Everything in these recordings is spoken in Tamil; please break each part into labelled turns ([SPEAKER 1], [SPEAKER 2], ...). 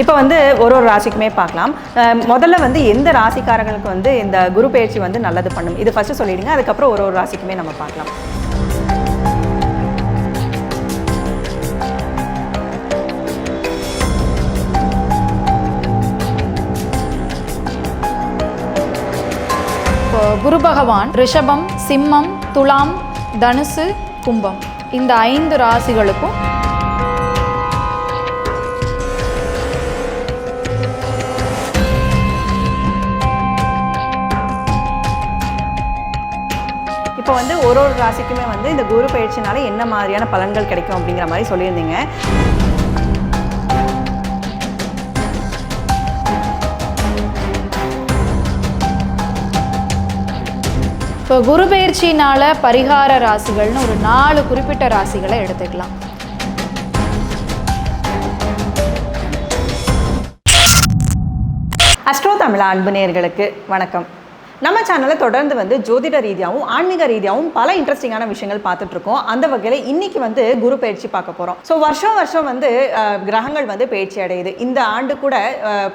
[SPEAKER 1] இப்போ வந்து ஒரு ஒரு ராசிக்குமே பார்க்கலாம். அஹ் முதல்ல வந்து எந்த ராசிக்காரங்களுக்கு வந்து இந்த குரு பயிற்சி வந்து நல்லது பண்ணும்? இது ஃபஸ்ட்டு சொல்லிடுங்க அதுக்கப்புறம் ஒரு ஒரு ராசிக்குமே நம்ம பார்க்கலாம்.
[SPEAKER 2] இப்போ குரு பகவான் ரிஷபம் சிம்மம் துலாம் தனுசு கும்பம். இந்த ஐந்து ராசிகளுக்கும்
[SPEAKER 1] இப்போ வந்து ஒரு ஒரு ராசிக்குமே வந்து இந்த குரு பயிற்சினால என்ன மாதிரியான பலன்கள் கிடைக்கும் அப்படிங்கிற மாதிரி சொல்லியிருந்தீங்க.
[SPEAKER 2] இப்போ குரு பயிற்சினால பரிகார ராசிகள்னு ஒரு நாலு குறிப்பிட்ட ராசிகளை எடுத்துக்கலாம்.
[SPEAKER 1] அஸ்ட்ரோ தமிழா அன்பு நேயர்களுக்கு வணக்கம். நம்ம சேனலை தொடர்ந்து வந்து ஜோதிட ரீதியாகவும் ஆன்மீக ரீதியாகவும் பல இன்ட்ரெஸ்டிங்கான விஷயங்கள் பார்த்துட்டு இருக்கோம் அந்த வகையில் இன்னைக்கு வந்து குரு பயிற்சி பார்க்க போகிறோம் ஸோ வருஷம் வருஷம் வந்து கிரகங்கள் வந்து பயிற்சி அடையுது. இந்த ஆண்டு கூட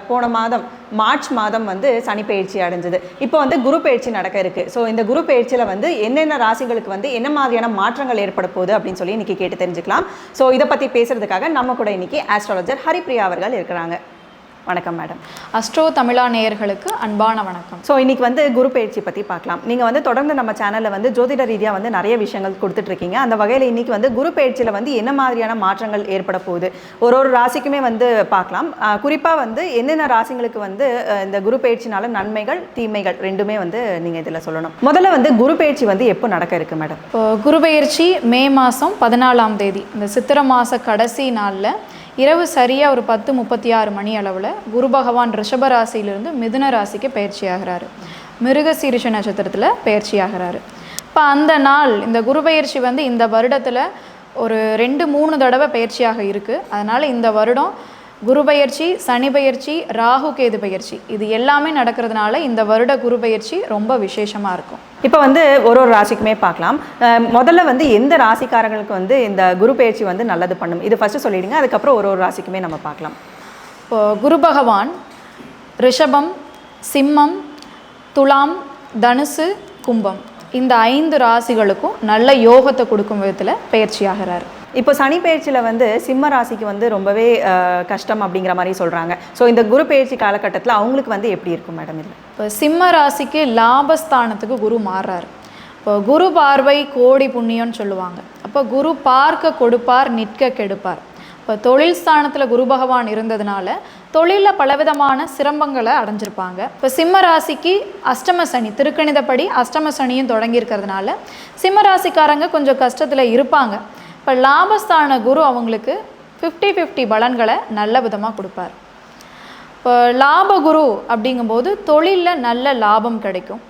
[SPEAKER 1] போன மாதம் மார்ச் மாதம் வந்து சனி பயிற்சி அடைஞ்சது. இப்போ வந்து குரு பயிற்சி நடக்க இருக்கு. ஸோ இந்த குரு பயிற்சியில் வந்து என்னென்ன ராசிகளுக்கு வந்து என்ன மாதிரியான மாற்றங்கள் ஏற்பட போகுது அப்படின்னு சொல்லி இன்னைக்கு கேட்டு தெரிஞ்சுக்கலாம். ஸோ இதை பற்றி பேசுறதுக்காக நம்ம கூட இன்னைக்கு ஆஸ்ட்ராலஜர் ஹரிப்ரியா அவர்கள் இருக்கிறாங்க. வணக்கம் மேடம்.
[SPEAKER 2] அஸ்ட்ரோ தமிழா நேயர்களுக்கு அன்பான வணக்கம்.
[SPEAKER 1] ஸோ இன்னைக்கு வந்து குரு பயிற்சி பற்றி பார்க்கலாம். நீங்கள் வந்து தொடர்ந்து நம்ம சேனலில் வந்து ஜோதிட ரீதியாக வந்து நிறைய விஷயங்கள் கொடுத்துட்ருக்கீங்க. அந்த வகையில் இன்னைக்கு வந்து குரு பயிற்சியில் வந்து என்ன மாதிரியான மாற்றங்கள் ஏற்பட போகுது? ஒரு ஒரு ராசிக்குமே வந்து பார்க்கலாம். குறிப்பாக வந்து என்னென்ன ராசிங்களுக்கு வந்து இந்த குரு பயிற்சினால நன்மைகள் தீமைகள் ரெண்டுமே வந்து நீங்கள் இதில் சொல்லணும். முதல்ல வந்து குரு பயிற்சி வந்து எப்போ நடக்க இருக்கு மேடம்?
[SPEAKER 2] குரு பயிற்சி மே மாதம் பதினாலாம் தேதி. இந்த சித்திரை மாத கடைசி நாளில் இரவு சரியாக ஒரு பத்து முப்பத்தி ஆறு மணி அளவில் குரு பகவான் ரிஷப ராசியிலிருந்து மிதுன ராசிக்கு பயிற்சி ஆகிறாரு மிருக சீரிஷ நட்சத்திரத்தில் பயிற்சி ஆகிறாரு இப்போ அந்த நாள் இந்த குரு பயிற்சி வந்து இந்த வருடத்தில் ஒரு ரெண்டு மூணு தடவை பயிற்சியாக இருக்குது அதனால் இந்த வருடம் குரு பயிற்சி சனி பயிற்சி ராகு கேது பயிற்சி. இது எல்லாமே நடக்கிறதுனால இந்த வருட குரு பயிற்சி ரொம்ப விசேஷமாக இருக்கும்.
[SPEAKER 1] இப்போ வந்து ஒரு ஒரு ராசிக்குமே பார்க்கலாம். முதல்ல வந்து எந்த ராசிக்காரங்களுக்கு வந்து இந்த குரு பயிற்சி வந்து நல்லது பண்ணும்? இது ஃபர்ஸ்ட் சொல்லிடுங்க. அதுக்கப்புறம் ஒரு ஒரு ராசிக்குமே நம்ம பார்க்கலாம்.
[SPEAKER 2] இப்போ குரு பகவான் ரிஷபம் சிம்மம் துலாம் தனுசு கும்பம். இந்த ஐந்து ராசிகளுக்கும் நல்ல யோகத்தை கொடுக்கும் விதத்தில் பயிற்சியாகிறார்
[SPEAKER 1] இப்போ சனி பயிற்சியில் வந்து சிம்ம ராசிக்கு வந்து ரொம்பவே கஷ்டம் அப்படிங்கிற மாதிரி சொல்கிறாங்க ஸோ இந்த குரு பயிற்சி காலகட்டத்தில் அவங்களுக்கு வந்து எப்படி இருக்கும் மேடம் இல்லை
[SPEAKER 2] இப்போ சிம்ம ராசிக்கு லாபஸ்தானத்துக்கு குரு மாறுறாரு. இப்போ குரு பார்வை கோடி புண்ணியம்னு சொல்லுவாங்க. அப்போ குரு பார்க்க கொடுப்பார் நிற்க கெடுப்பார். இப்போ தொழில் ஸ்தானத்தில் குரு பகவான் இருந்ததுனால தொழிலில் பலவிதமான சிரமங்களை அடைஞ்சிருப்பாங்க. இப்போ சிம்ம ராசிக்கு அஷ்டம சனி திருக்கணிதப்படி அஷ்டம சனியும் தொடங்கியிருக்கிறதுனால சிம்ம ராசிக்காரங்க கொஞ்சம் கஷ்டத்தில் இருப்பாங்க. இப்போ லாபஸ்தான குரு அவங்களுக்கு ஃபிஃப்டி ஃபிஃப்டி பலன்களை நல்ல விதமாக கொடுப்பார். இப்போ லாப குரு அப்படிங்கும்போது தொழிலில் நல்ல லாபம் கிடைக்கும்.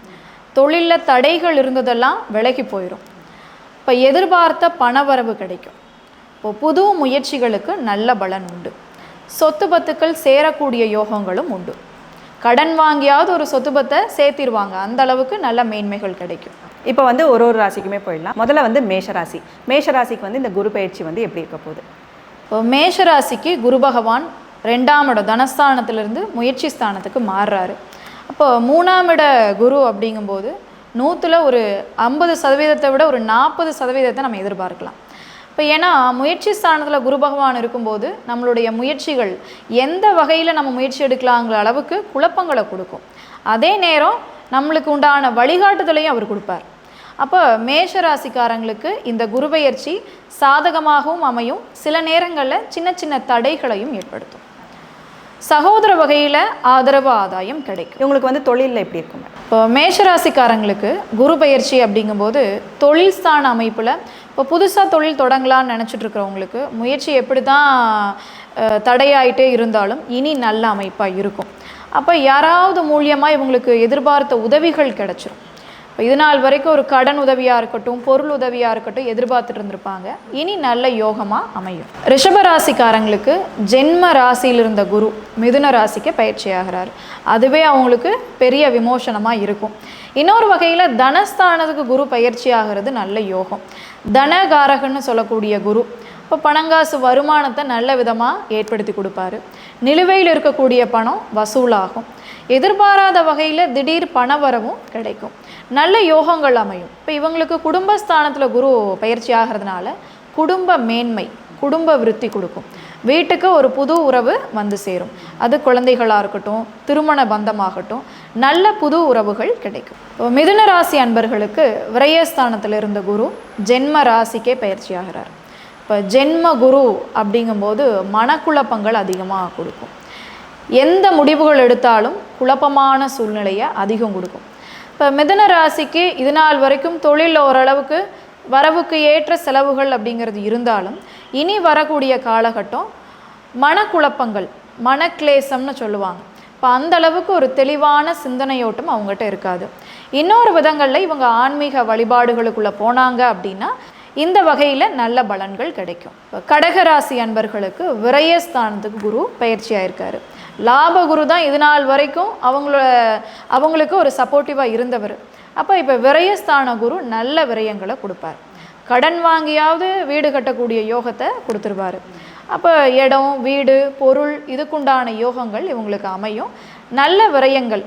[SPEAKER 2] தொழிலில் தடைகள் இருந்ததெல்லாம் விலகி போயிடும் இப்போ எதிர்பார்த்த பணவரவு கிடைக்கும். இப்போ புது முயற்சிகளுக்கு நல்ல பலன் உண்டு. சொத்து பத்துக்கள் சேரக்கூடிய யோகங்களும் உண்டு. கடன் வாங்கியாவது ஒரு சொத்து பத்தை சேர்த்திருவாங்க. அந்த அளவுக்கு நல்ல மேன்மைகள் கிடைக்கும்.
[SPEAKER 1] இப்போ வந்து ஒரு ஒரு ராசிக்குமே போயிடலாம். முதல்ல வந்து மேஷ ராசி வந்து இந்த குரு பயிற்சி வந்து எப்படி இருக்க போகுது?
[SPEAKER 2] இப்போ மேஷராசிக்கு குரு பகவான் ரெண்டாம் இடம் தனஸ்தானத்திலிருந்து முயற்சி ஸ்தானத்துக்கு மாறுறாரு. அப்போ மூணாம் இட குரு அப்படிங்கும்போது நூற்றில் ஒரு ஐம்பது சதவீதத்தை விட ஒரு நாற்பது சதவீதத்தை நம்ம எதிர்பார்க்கலாம். இப்போ ஏன்னா முயற்சி ஸ்தானத்தில் குரு பகவான் இருக்கும்போது நம்மளுடைய முயற்சிகள் எந்த வகையில் நம்ம முயற்சி எடுக்கலாங்கிற அளவுக்கு குழப்பங்களை கொடுக்கும். அதே நேரம் நம்மளுக்கு உண்டான வழிகாட்டுதலையும் அவர் கொடுப்பார். அப்போ மேஷ ராசிக்காரங்களுக்கு இந்த குரு பெயர்ச்சி சாதகமாகவும் அமையும். சில நேரங்களில் சின்ன சின்ன தடைகளையும் ஏற்படுத்தும். சகோதர வகையில் ஆதரவு ஆதாயம் கிடைக்கும்.
[SPEAKER 1] இவங்களுக்கு வந்து தொழிலில் எப்படி இருக்கும்
[SPEAKER 2] இப்போ மேஷராசிக்காரங்களுக்கு குரு பயிற்சி அப்படிங்கும்போது தொழில் ஸ்தான அமைப்பில் இப்போ புதுசாக தொழில் தொடங்கலாம்னு நினச்சிட்டு இருக்கிறவங்களுக்கு முயற்சி எப்படி தான் தடையாயிட்டே இருந்தாலும் இனி நல்ல அமைப்பாக இருக்கும். அப்போ யாராவது மூலியமாக இவங்களுக்கு எதிர்பார்த்த உதவிகள் கிடைச்சிரும். இது நாள் வரைக்கும் ஒரு கடன் உதவியாக இருக்கட்டும் பொருள் உதவியாக இருக்கட்டும் எதிர்பார்த்துட்டு இருந்திருப்பாங்க. இனி நல்ல யோகமாக அமையும். ரிஷபராசிக்காரங்களுக்கு ஜென்ம ராசியில் இருந்த குரு மிதுன ராசிக்கு பயிற்சி ஆகிறார் அதுவே அவங்களுக்கு பெரிய விமோசனமாக இருக்கும். இன்னொரு வகையில் தனஸ்தானத்துக்கு குரு பயிற்சி ஆகிறது நல்ல யோகம். தனகாரகன்னு சொல்லக்கூடிய குரு இப்போ பணங்காசு வருமானத்தை நல்ல விதமாக ஏற்படுத்தி கொடுப்பாரு. நிலுவையில் இருக்கக்கூடிய பணம் வசூலாகும். எதிர்பாராத வகையில் திடீர் பணவரவும் கிடைக்கும். நல்ல யோகங்கள் அமையும். இப்போ இவங்களுக்கு குடும்பஸ்தானத்தில் குரு பயிற்சி ஆகிறதுனால குடும்ப மேன்மை குடும்ப விருத்தி கொடுக்கும். வீட்டுக்கு ஒரு புது உறவு வந்து சேரும். அது குழந்தைகளாக இருக்கட்டும் திருமண பந்தமாகட்டும் நல்ல புது உறவுகள் கிடைக்கும். இப்போ மிதுன ராசி அன்பர்களுக்கு விரயஸ்தானத்தில் இருந்த குரு ஜென்ம ராசிக்கே பயிற்சி ஆகிறார். இப்போ ஜென்ம குரு அப்படிங்கும்போது மனக்குழப்பங்கள் அதிகமாக கொடுக்கும். எந்த முடிவுகள் எடுத்தாலும் குழப்பமான சூழ்நிலையை அதிகம் கொடுக்கும். இப்போ மிதன ராசிக்கு இது நாள் வரைக்கும் தொழிலில் ஓரளவுக்கு வரவுக்கு ஏற்ற செலவுகள் அப்படிங்கிறது இருந்தாலும் இனி வரக்கூடிய காலகட்டம் மனக்குழப்பங்கள் மனக்லேசம்னு சொல்லுவாங்க. இப்போ அந்த அளவுக்கு ஒரு தெளிவான சிந்தனையோட்டம் அவங்ககிட்ட இருக்காது. இன்னொரு விதங்களில் இவங்க ஆன்மீக வழிபாடுகளுக்குள்ளே போனாங்க அப்படின்னா இந்த வகையில் நல்ல பலன்கள் கிடைக்கும். இப்போ கடகராசி அன்பர்களுக்கு விரயஸ்தானத்துக்கு குரு பயிற்சி ஆயிருக்காரு. லாப குரு தான் இது நாள் வரைக்கும் அவங்களோட அவங்களுக்கு ஒரு சப்போர்ட்டிவாக இருந்தவர். அப்போ இப்போ விரயஸ்தான குரு நல்ல விரயங்களை கொடுப்பார். கடன் வாங்கியாவது வீடு கட்டக்கூடிய யோகத்தை கொடுத்துருவாரு. அப்போ இடம் வீடு பொருள் இதுக்குண்டான யோகங்கள் இவங்களுக்கு அமையும். நல்ல விரயங்கள்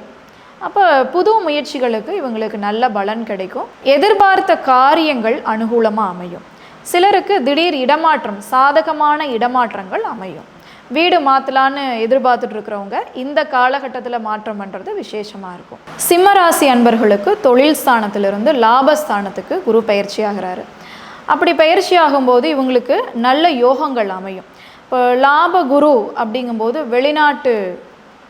[SPEAKER 2] அப்போ புது முயற்சிகளுக்கு இவங்களுக்கு நல்ல பலன் கிடைக்கும். எதிர்பார்த்த காரியங்கள் அனுகூலமாக அமையும். சிலருக்கு திடீர் இடமாற்றம் சாதகமான இடமாற்றங்கள் அமையும். வீடு மாற்றலான்னு எதிர்பார்த்துட்டு இருக்கிறவங்க இந்த காலகட்டத்தில் மாற்றம் பண்ணுறது விசேஷமாக இருக்கும். சிம்மராசி அன்பர்களுக்கு தொழில் ஸ்தானத்திலிருந்து லாபஸ்தானத்துக்கு குரு பயிற்சி ஆகிறாரு அப்படி பயிற்சி ஆகும்போது இவங்களுக்கு நல்ல யோகங்கள் அமையும். இப்போ லாப குரு அப்படிங்கும்போது வெளிநாட்டு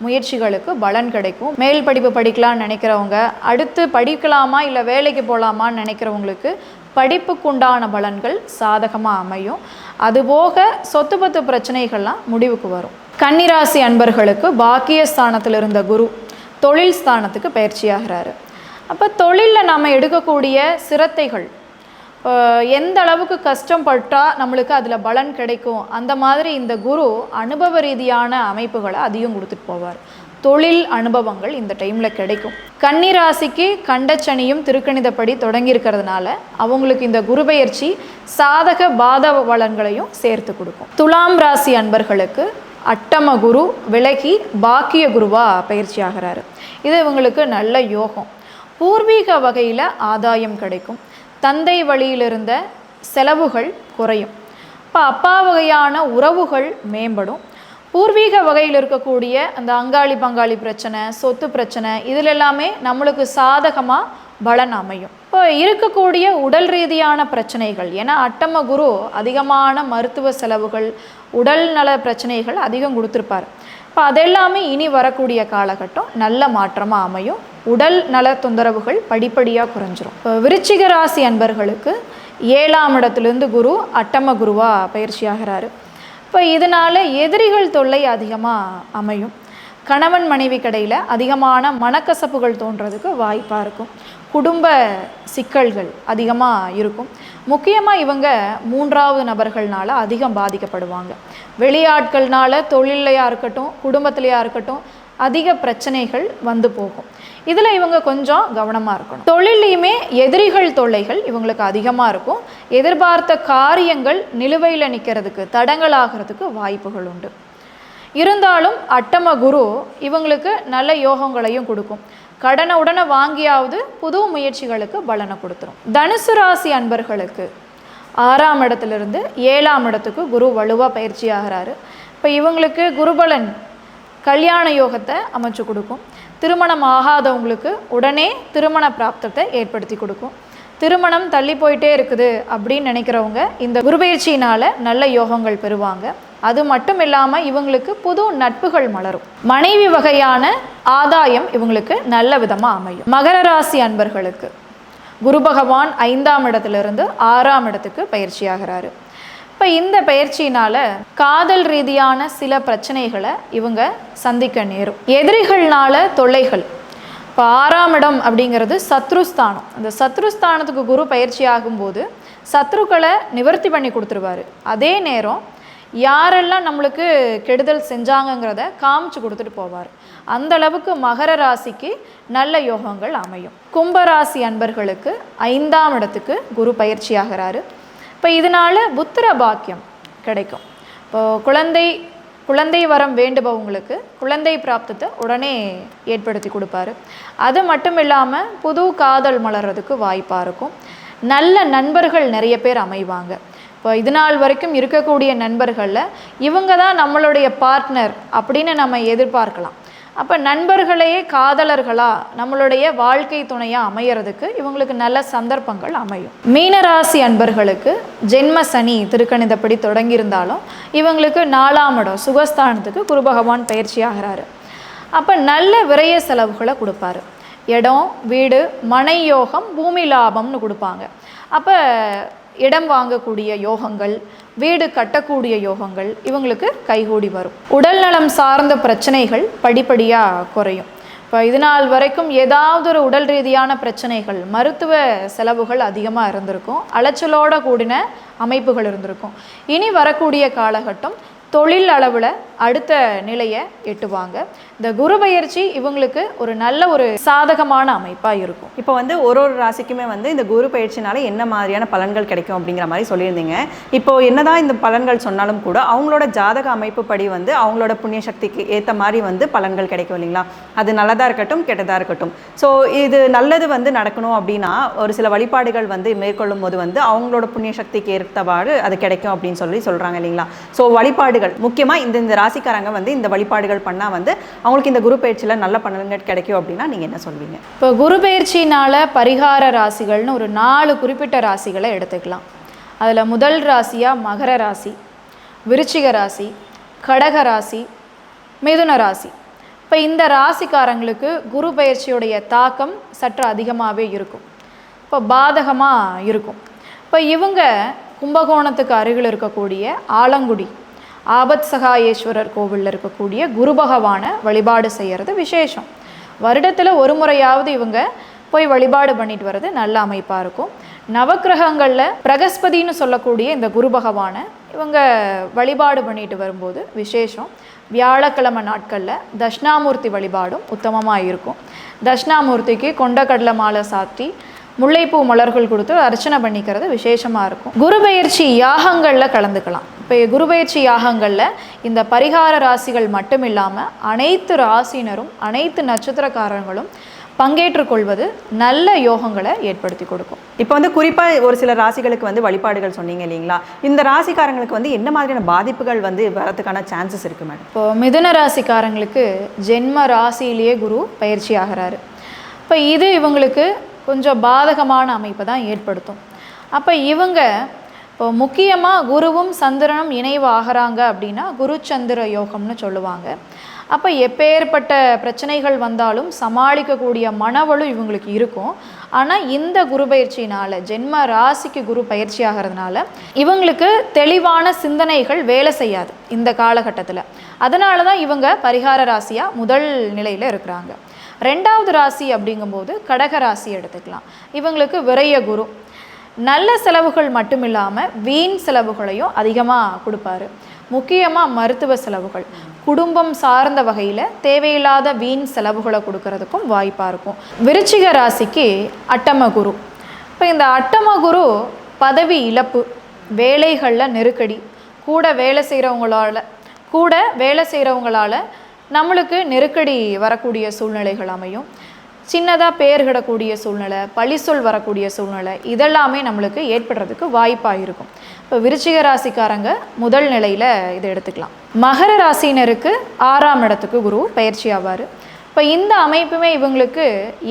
[SPEAKER 2] முயற்சிகளுக்கு பலன் கிடைக்கும். மேல் படிப்பு படிக்கலாம்னு நினைக்கிறவங்க அடுத்து படிக்கலாமா இல்லை வேலைக்கு போகலாமான்னு நினைக்கிறவங்களுக்கு படிப்புக்குண்டான பலன்கள் சாதகமாக அமையும். அதுபோக சொத்து பத்து பிரச்சனைகள்லாம் முடிவுக்கு வரும். கன்னிராசி அன்பர்களுக்கு பாக்கிய ஸ்தானத்தில் இருந்த குரு தொழில் ஸ்தானத்துக்கு பயிற்சியாகிறாரு. அப்போ தொழிலில் நாம் எடுக்கக்கூடிய சிரத்தைகள் எந்த அளவுக்கு கஷ்டப்பட்டால் நம்மளுக்கு அதில் பலன் கிடைக்கும்? அந்த மாதிரி இந்த குரு அனுபவ ரீதியான அமைப்புகளை அதிகம் கொடுத்துட்டு போவார். தொழில் அனுபவங்கள் இந்த டைமில் கிடைக்கும். கன்னிராசிக்கு கண்டச்சனியும் திருக்கணிதப்படி தொடங்கியிருக்கிறதுனால அவங்களுக்கு இந்த குருபெயர்ச்சி சாதக பாத வளங்களையும் சேர்த்து கொடுக்கும். துலாம் ராசி அன்பர்களுக்கு அட்டம குரு விலகி பாக்கிய குருவா பயிற்சி ஆகிறாரு. இது இவங்களுக்கு நல்ல யோகம். பூர்வீக வகையில் ஆதாயம் கிடைக்கும். தந்தை வழியிலிருந்த செலவுகள் குறையும். இப்போ அப்பா வகையான உறவுகள் மேம்படும். பூர்வீக வகையில் இருக்கக்கூடிய அந்த அங்காளி பங்காளி பிரச்சனை சொத்து பிரச்சனை இதில் எல்லாமே நம்மளுக்கு சாதகமாக பலன் அமையும். இப்போ இருக்கக்கூடிய உடல் ரீதியான பிரச்சனைகள் ஏன்னா அட்டம குரு அதிகமான மருத்துவ செலவுகள் உடல் நல பிரச்சனைகள் அதிகம் கொடுத்துருப்பார். இப்போ அதெல்லாமே இனி வரக்கூடிய காலகட்டம் நல்ல மாற்றமாக அமையும். உடல் நல தொந்தரவுகள் படிப்படியாக குறைஞ்சிரும். இப்போ விருச்சிக ராசி அன்பர்களுக்கு ஏழாம் இடத்துலேருந்து குரு அட்டம குருவாக பயிற்சியாகிறாரு. இப்போ இதனால் எதிரிகள் தொல்லை அதிகமாக அமையும். கணவன் மனைவி கடையில் அதிகமான மனக்கசப்புகள் தோன்றதுக்கு வாய்ப்பாக இருக்கும். குடும்ப சிக்கல்கள் அதிகமாக இருக்கும். முக்கியமாக இவங்க மூன்றாவது நபர்கள்னால அதிகம் பாதிக்கப்படுவாங்க. வெளியாட்கள்னால தொழிலையாக இருக்கட்டும் குடும்பத்திலையாக இருக்கட்டும் அதிக பிரச்சனைகள் வந்து போகும். இதில் இவங்க கொஞ்சம் கவனமாக இருக்கணும். தொழிலையுமே எதிரிகள் தொல்லைகள் இவங்களுக்கு அதிகமாக இருக்கும். எதிர்பார்த்த காரியங்கள் நிலுவையில் நிற்கிறதுக்கு தடங்கலாகிறதுக்கு வாய்ப்புகள் உண்டு. இருந்தாலும் அட்டம குரு இவங்களுக்கு நல்ல யோகங்களையும் கொடுக்கும். கடனை உடனே வாங்கியாவது புது முயற்சிகளுக்கு பலனை கொடுத்துரும். தனுசு ராசி அன்பர்களுக்கு ஆறாம் இடத்துலேருந்து ஏழாம் இடத்துக்கு குரு வலுவாக பயிற்சி ஆகிறாரு. இப்போ இவங்களுக்கு குருபலன் கல்யாண யோகத்தை அமைச்சு கொடுக்கும். திருமணம் ஆகாதவங்களுக்கு உடனே திருமண பிராப்தத்தை ஏற்படுத்தி கொடுக்கும். திருமணம் தள்ளி போயிட்டே இருக்குது அப்படின்னு நினைக்கிறவங்க இந்த குருபெயர்ச்சியினால் நல்ல யோகங்கள் பெறுவாங்க. அது மட்டும் இல்லாமல் இவங்களுக்கு புது நட்புகள் மலரும். மனைவி வகையான ஆதாயம் இவங்களுக்கு நல்ல விதமாக அமையும். மகர ராசி அன்பர்களுக்கு குரு பகவான் ஐந்தாம் இடத்துலேருந்து ஆறாம் இடத்துக்கு பயிற்சியாகிறாரு. இப்போ இந்த பயிற்சியினால் காதல் ரீதியான சில பிரச்சனைகளை இவங்க சந்திக்க நேரும். எதிரிகள்னால தொல்லைகள். இப்போ ஆறாம் இடம் அப்படிங்கிறது சத்ருஸ்தானம். அந்த சத்ருஸ்தானத்துக்கு குரு பயிற்சி ஆகும்போது சத்ருக்களை நிவர்த்தி பண்ணி கொடுத்துருவாரு. அதே நேரம் யாரெல்லாம் நம்மளுக்கு கெடுதல் செஞ்சாங்கங்கிறத காமிச்சு கொடுத்துட்டு போவார். அந்த அளவுக்கு மகர ராசிக்கு நல்ல யோகங்கள் அமையும். கும்பராசி அன்பர்களுக்கு ஐந்தாம் இடத்துக்கு குரு பயிற்சி ஆகிறாரு. இப்போ இதனால புத்திர பாக்கியம் கிடைக்கும். இப்போ குழந்தை குழந்தை வரம் வேண்டுபவங்களுக்கு குழந்தை பிராப்தத்தை உடனே ஏற்படுத்தி கொடுப்பாரு. அது மட்டும் இல்லாமல் புது காதல் மலர்றதுக்கு வாய்ப்பாக இருக்கும். நல்ல நண்பர்கள் நிறைய பேர் அமைவாங்க. இப்போ இது நாள் வரைக்கும் இருக்கக்கூடிய நண்பர்களில் இவங்க தான் நம்மளுடைய பார்ட்னர் அப்படின்னு நம்ம எதிர்பார்க்கலாம். அப்போ நண்பர்களையே காதலர்களாக நம்மளுடைய வாழ்க்கை துணையாக அமையறதுக்கு இவங்களுக்கு நல்ல சந்தர்ப்பங்கள் அமையும். மீனராசி அன்பர்களுக்கு ஜென்ம சனி திருக்கணிதப்படி தொடங்கியிருந்தாலும் இவங்களுக்கு நாலாம் இடம் சுகஸ்தானத்துக்கு குரு பகவான் பயிற்சி ஆகிறாரு அப்போ நல்ல விரய செலவுகளை கொடுப்பாரு. இடம் வீடு மனை யோகம் பூமி லாபம்னு கொடுப்பாங்க. அப்போ இடம் வாங்கக்கூடிய யோகங்கள் வீடு கட்டக்கூடிய யோகங்கள் இவங்களுக்கு கைகூடி வரும். உடல் நலம் சார்ந்த பிரச்சனைகள் படிப்படியாக குறையும். இப்போ இது நாள் வரைக்கும் ஏதாவது ஒரு உடல் ரீதியான பிரச்சனைகள் மருத்துவ செலவுகள் அதிகமாக இருந்திருக்கும். அலைச்சலோட கூடின அமைப்புகள் இருந்திருக்கும். இனி வரக்கூடிய காலகட்டம் தொழில் அளவில் அடுத்த நிலையை எட்டுவாங்க. இந்த குரு பயிற்சி இவங்களுக்கு ஒரு நல்ல ஒரு சாதகமான அமைப்பாக இருக்கும்.
[SPEAKER 1] இப்போ வந்து ஒரு ஒரு ராசிக்குமே வந்து இந்த குரு பயிற்சினால என்ன மாதிரியான பலன்கள் கிடைக்கும் அப்படிங்கிற மாதிரி சொல்லியிருந்தீங்க. இப்போ என்னதான் இந்த பலன்கள் சொன்னாலும் கூட அவங்களோட ஜாதக அமைப்பு படி வந்து அவங்களோட புண்ணிய சக்திக்கு ஏற்ற மாதிரி வந்து பலன்கள் கிடைக்கும் இல்லைங்களா? அது நல்லதாக இருக்கட்டும் கெட்டதாக இருக்கட்டும். ஸோ இது நல்லது வந்து நடக்கணும் அப்படின்னா ஒரு சில வழிபாடுகள் வந்து மேற்கொள்ளும் போது வந்து அவங்களோட புண்ணிய சக்திக்கு ஏற்றவாறு அது கிடைக்கும் அப்படின்னு சொல்லி சொல்கிறாங்க இல்லைங்களா? ஸோ வழிபாடுகள். முக்கியமாக இந்த இந்த ராசிக்காரங்க வந்து இந்த வழிபாடுகள் பண்ணால் வந்து அவங்களுக்கு இந்த குரு பயிற்சியில் நல்ல பலன்கள் கிடைக்கும் அப்படின்னா நீங்கள் என்ன சொல்வீங்க?
[SPEAKER 2] இப்போ குரு பயிற்சினால பரிகார ராசிகள்னு ஒரு நாலு குறிப்பிட்ட ராசிகளை எடுத்துக்கலாம். அதில் முதல் ராசியாக மகர ராசி விருச்சிக ராசி கடக ராசி மிதுன ராசி. இப்போ இந்த ராசிக்காரங்களுக்கு குரு பயிற்சியுடைய தாக்கம் சற்று அதிகமாகவே இருக்கும். இப்போ பாதகமாக இருக்கும். இப்போ இவங்க கும்பகோணத்துக்கு அருகில் இருக்கக்கூடிய ஆலங்குடி ஆபத் சகாயேஸ்வரர் கோவிலில் இருக்கக்கூடிய குரு பகவானை வழிபாடு செய்கிறது விசேஷம். வருடத்தில் ஒரு முறையாவது இவங்க போய் வழிபாடு பண்ணிட்டு வர்றது நல்ல அமைப்பாக இருக்கும். நவக்கிரகங்களில் பிரகஸ்பதின்னு சொல்லக்கூடிய இந்த குரு பகவானை இவங்க வழிபாடு பண்ணிட்டு வரும்போது விசேஷம். வியாழக்கிழமை நாட்களில் தட்சிணாமூர்த்தி வழிபாடும் உத்தமமாக இருக்கும் தட்சிணாமூர்த்திக்கு கொண்டக்கடலை மாலை சாத்தி முல்லைப்பூ மலர்கள் கொடுத்து அர்ச்சனை பண்ணிக்கிறது விசேஷமாக இருக்கும். குரு பயிற்சி யாகங்களில் கலந்துக்கலாம். இப்போ குரு பயிற்சி யாகங்களில் இந்த பரிகார ராசிகள் மட்டும் இல்லாமல் அனைத்து ராசினரும் அனைத்து நட்சத்திரக்காரர்களும் பங்கேற்றுக் கொள்வது நல்ல யோகங்களை ஏற்படுத்தி கொடுக்கும்.
[SPEAKER 1] இப்போ வந்து குறிப்பாக ஒரு சில ராசிகளுக்கு வந்து வழிபாடுகள் சொன்னீங்க இல்லைங்களா? இந்த ராசிக்காரங்களுக்கு வந்து என்ன மாதிரியான பாதிப்புகள் வந்து வரதுக்கான சான்சஸ் இருக்கு மேடம்
[SPEAKER 2] இப்போ மிதுன ராசிக்காரங்களுக்கு ஜென்ம ராசியிலேயே குரு பயிற்சி ஆகிறாரு. இப்போ இது இவங்களுக்கு கொஞ்சம் பாதகமான அமைப்பை தான் ஏற்படுத்தும். அப்போ இவங்க இப்போ முக்கியமாக குருவும் சந்திரனும் இணைவு ஆகிறாங்க அப்படின்னா குரு சந்திர யோகம்னு சொல்லுவாங்க. அப்போ எப்பேற்பட்ட பிரச்சனைகள் வந்தாலும் சமாளிக்கக்கூடிய மனவலு இவங்களுக்கு இருக்கும். ஆனால் இந்த குரு பயிற்சியினால் ஜென்ம ராசிக்கு குரு பயிற்சி ஆகிறதுனால இவங்களுக்கு தெளிவான சிந்தனைகள் வேலை செய்யாது இந்த காலகட்டத்தில். அதனால தான் இவங்க பரிகார ராசியாக முதல் நிலையில் இருக்கிறாங்க. ரெண்டாவது ராசி அப்படிங்கும்போது கடக ராசி எடுத்துக்கலாம். இவங்களுக்கு விரைய குரு. நல்ல செலவுகள் மட்டும் இல்லாமல் வீண் செலவுகளையும் அதிகமாக கொடுப்பாரு. முக்கியமாக மருத்துவ செலவுகள். குடும்பம் சார்ந்த வகையில் தேவையில்லாத வீண் செலவுகளை கொடுக்கறதுக்கும் வாய்ப்பாக இருக்கும். விருச்சிக ராசிக்கு அட்டம குரு. இப்போ இந்த அட்டம குரு பதவி இழப்பு வேலைகளில் நெருக்கடி கூட வேலை செய்கிறவங்களால் கூட வேலை செய்கிறவங்களால நம்மளுக்கு நெருக்கடி வரக்கூடிய சூழ்நிலைகள் அமையும். சின்னதாக பேர் கிடக்கூடிய சூழ்நிலை பழிசொல் வரக்கூடிய சூழ்நிலை இதெல்லாமே நம்மளுக்கு ஏற்படுறதுக்கு வாய்ப்பாக இருக்கும். இப்போ விருச்சிக ராசிக்காரங்க முதல் நிலையில் இதை எடுத்துக்கலாம். மகர ராசினருக்கு ஆறாம் இடத்துக்கு குரு பயிற்சி ஆவார். இப்போ இந்த அமைப்புமே இவங்களுக்கு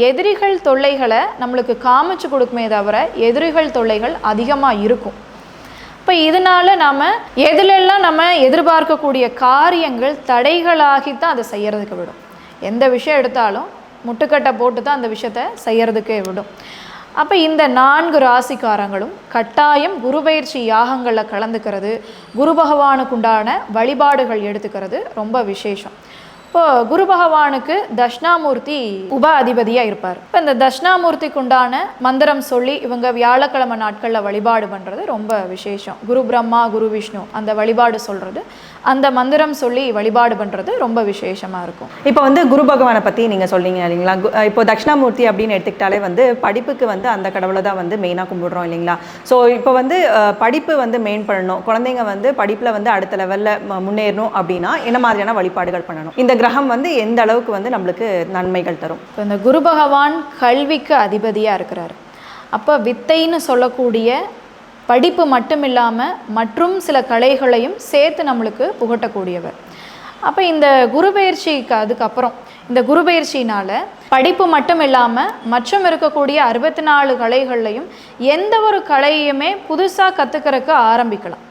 [SPEAKER 2] எதிரிகள் தொல்லைகளை நம்மளுக்கு காமிச்சு கொடுக்குமே தவிர எதிரிகள் தொல்லைகள் அதிகமாக இருக்கும். இப்போ இதனால நாம் எதுலெல்லாம் நம்ம எதிர்பார்க்கக்கூடிய காரியங்கள் தடைகளாகி தான் அதை செய்யறதுக்கு விடும். எந்த விஷயம் எடுத்தாலும் முட்டுக்கட்டை போட்டு தான் அந்த விஷயத்த செய்யறதுக்கே விடும். அப்போ இந்த நான்கு ராசிக்காரங்களும் கட்டாயம் குரு பயிற்சி யாகங்களில் கலந்துக்கிறது குரு பகவானுக்குண்டான வழிபாடுகள் எடுத்துக்கிறது ரொம்ப விசேஷம். இப்போ குரு பகவானுக்கு தட்சிணாமூர்த்தி உப அதிபதியாக இருப்பார். இப்போ இந்த தட்சிணாமூர்த்திக்கு உண்டான மந்திரம் சொல்லி இவங்க வியாழக்கிழமை நாட்களில் வழிபாடு பண்ணுறது ரொம்ப விசேஷம். குரு பிரம்மா குரு விஷ்ணு அந்த வழிபாடு சொல்கிறது அந்த மந்திரம் சொல்லி வழிபாடு பண்ணுறது ரொம்ப விசேஷமாக இருக்கும்.
[SPEAKER 1] இப்போ வந்து குரு பகவானை பற்றி நீங்கள் சொன்னீங்க இல்லைங்களா? இப்போ தட்சிணாமூர்த்தி அப்படின்னு எடுத்துக்கிட்டாலே வந்து படிப்புக்கு வந்து அந்த கடவுளை தான் வந்து மெயினாக கும்பிடுறோம் இல்லைங்களா? ஸோ இப்போ வந்து படிப்பு வந்து மெயின் பண்ணணும். குழந்தைங்க வந்து படிப்பில் வந்து அடுத்த லெவலில் முன்னேறணும் அப்படின்னா என்ன மாதிரியான வழிபாடுகள் பண்ணணும்? இந்த கிரகம் வந்து எந்த அளவுக்கு வந்து நம்மளுக்கு நன்மைகள் தரும்?
[SPEAKER 2] இப்போ இந்த குரு பகவான் கல்விக்கு அதிபதியாக இருக்கிறார். அப்போ வித்தைன்னு சொல்லக்கூடிய படிப்பு மட்டும் இல்லாமல் மற்றும் சில கலைகளையும் சேர்த்து நம்மளுக்கு புகட்டக்கூடியவர். அப்போ இந்த குரு பயிற்சிக்கு அதுக்கப்புறம் இந்த குரு பயிற்சினால் படிப்பு மட்டும் இல்லாமல் மற்றும் இருக்கக்கூடிய அறுபத்தி நாலு கலைகள்லையும் எந்த ஒரு கலையுமே புதுசாக கற்றுக்கிறதுக்கு ஆரம்பிக்கலாம்.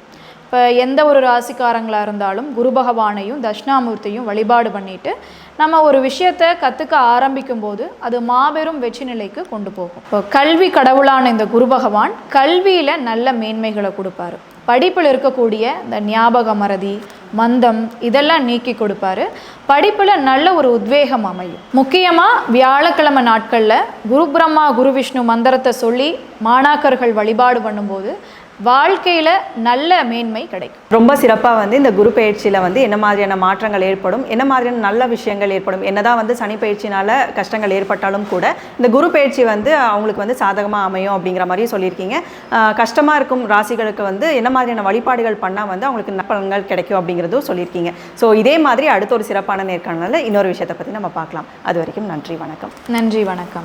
[SPEAKER 2] இப்போ எந்த ஒரு ராசிக்காரங்களாக இருந்தாலும் குரு பகவானையும் தட்சிணாமூர்த்தியும் வழிபாடு பண்ணிட்டு நம்ம ஒரு விஷயத்தை கற்றுக்க ஆரம்பிக்கும் போது அது மாபெரும் வெற்றி நிலைக்கு கொண்டு போகும். இப்போ கல்வி கடவுளான இந்த குரு பகவான் கல்வியில் நல்ல மேன்மைகளை கொடுப்பாரு. படிப்பில் இருக்கக்கூடிய இந்த ஞாபக மறதி மந்தம் இதெல்லாம் நீக்கி கொடுப்பாரு. படிப்பில் நல்ல ஒரு உத்வேகம் அமையும். முக்கியமாக வியாழக்கிழமை நாட்களில் குரு பிரம்மா குரு விஷ்ணு மந்திரத்தை சொல்லி மாணாக்கர்கள் வழிபாடு பண்ணும்போது வாழ்க்கையில் நல்ல மேன்மை கிடைக்கும்.
[SPEAKER 1] ரொம்ப சிறப்பாக வந்து இந்த குரு பயிற்சியில் வந்து என்ன மாதிரியான மாற்றங்கள் ஏற்படும் என்ன மாதிரியான நல்ல விஷயங்கள் ஏற்படும் என்னதான் வந்து சனி பயிற்சினால கஷ்டங்கள் ஏற்பட்டாலும் கூட இந்த குரு பயிற்சி வந்து அவங்களுக்கு வந்து சாதகமாக அமையும் அப்படிங்கிற மாதிரியும் சொல்லியிருக்கீங்க. கஷ்டமாக இருக்கும் ராசிகளுக்கு வந்து என்ன மாதிரியான வழிபாடுகள் பண்ணால் வந்து அவங்களுக்கு நற்பலன்கள் கிடைக்கும் அப்படிங்கிறதும் சொல்லியிருக்கீங்க. ஸோ இதே மாதிரி அடுத்த ஒரு சிறப்பான நேர்காணலில் இன்னொரு விஷயத்தை பற்றி நம்ம பார்க்கலாம். அது வரைக்கும் நன்றி வணக்கம்.
[SPEAKER 2] நன்றி வணக்கம்.